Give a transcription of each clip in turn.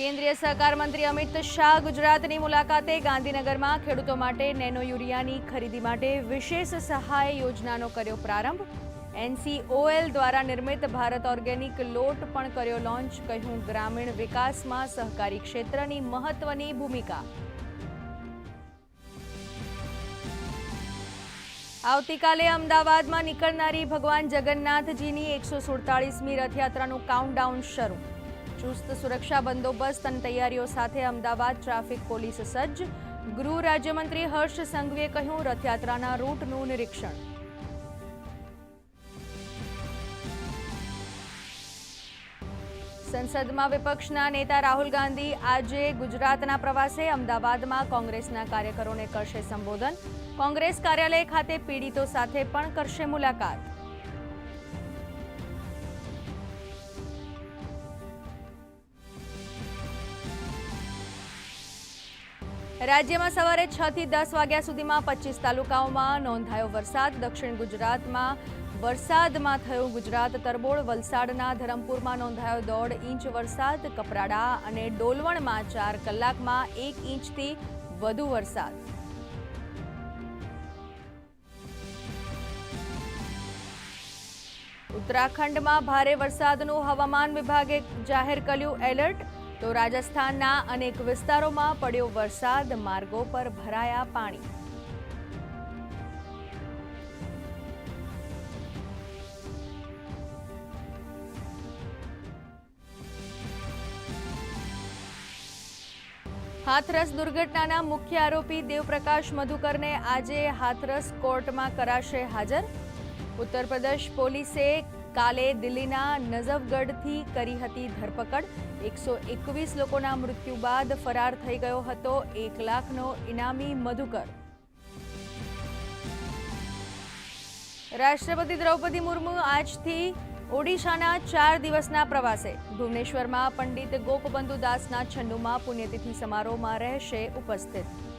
કેન્દ્રીય સહકાર મંત્રી અમિત શાહ ગુજરાતની મુલાકાતે ગાંધીનગરમાં ખેડૂતો માટે નેનો યુરિયાની ખરીદી માટે વિશેષ સહાય યોજનાનો કર્યો પ્રારંભ. એનસીઓએલ દ્વારા નિર્મિત ભારત ઓર્ગેનિક લોટ પણ કર્યો લોન્ચ, કહ્યું ગ્રામીણ વિકાસમાં સહકારી ક્ષેત્રની મહત્વની ભૂમિકા. આવતીકાલે અમદાવાદમાં નીકળનારી ભગવાન જગન્નાથજીની એકસો સુડતાળીસમી રથયાત્રાનું કાઉન્ટડાઉન શરૂ. ચુસ્ત સુરક્ષા બંદોબસ્ત અને તૈયારીઓ સાથે અમદાવાદ ટ્રાફિક પોલીસ સજ્જ. ગૃહ રાજ્યમંત્રી હર્ષ સંઘવીએ કહ્યું, રથયાત્રાના રૂટનું નિરીક્ષણ. સંસદમાં વિપક્ષના નેતા રાહુલ ગાંધી આજે ગુજરાતના પ્રવાસે. અમદાવાદમાં કોંગ્રેસના કાર્યકરોને કરશે સંબોધન. કોંગ્રેસ કાર્યાલય ખાતે પીડિતો સાથે પણ કરશે મુલાકાત. રાજ્યમાં સવારે છ થી દસ વાગ્યા સુધીમાં પચીસ તાલુકાઓમાં નોંધાયો વરસાદ. દક્ષિણ ગુજરાતમાં વરસાદમાં થયો ગુજરાત તરબોળ. વલસાડના ધરમપુરમાં નોંધાયો દોઢ ઇંચ વરસાદ. કપરાડા અને ડોલવણમાં ચાર કલાકમાં એક ઇંચથી વધુ વરસાદ. ઉત્તરાખંડમાં ભારે વરસાદનું હવામાન વિભાગે જાહેર કર્યું એલર્ટ. તો રાજસ્થાનના અનેક વિસ્તારોમાં પડ્યો વરસાદ, માર્ગો પર ભરાયા પાણી. હાથરસ દુર્ઘટનાના મુખ્ય આરોપી દેવપ્રકાશ મધુકરને આજે હાથરસ કોર્ટમાં કરાશે હાજર. ઉત્તર પ્રદેશ પોલીસે કાલે દિલ્હીના નઝફગઢથી કરી હતી ધરપકડ. એકસો એકવીસ લોકોના મૃત્યુ બાદ ફરાર થઈ ગયો હતો એક લાખનો ઇનામી મધુકર. રાષ્ટ્રપતિ દ્રૌપદી મુર્મુ આજથી ઓડિશાના ચાર દિવસના પ્રવાસે. ભુવનેશ્વરમાં પંડિત ગોપબંધુ દાસના છન્નુમાં પુણ્યતિથિ સમારોહમાં રહેશે ઉપસ્થિત.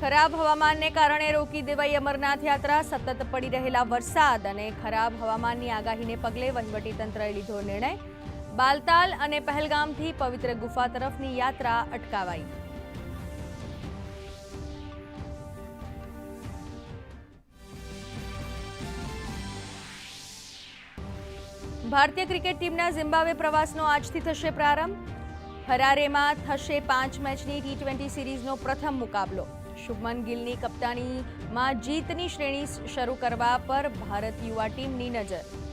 ખરાબ હવામાનને કારણે રોકી દેવાઈ અમરનાથ યાત્રા, સતત પડી રહેલા વરસાદ અને ખરાબ હવામાનની આગાહીને પગલે વહીવટીતંત્રએ લીધો નિર્ણય. બાલતાલ અને પહેલગામથી પવિત્ર ગુફા તરફની યાત્રા અટકાવાઈ. ભારતીય ક્રિકેટ ટીમના ઝિમ્બાબ્વે પ્રવાસનો આજથી થશે પ્રારંભ. હરારેમાં થશે પાંચ મેચની ટી ટ્વેન્ટી સિરીઝનો પ્રથમ મુકાબલો. શુભમન ગિલની કપ્તાનીમાં જીતની શ્રેણી શરૂ કરવા પર ભારત યુવા ટીમની નજર.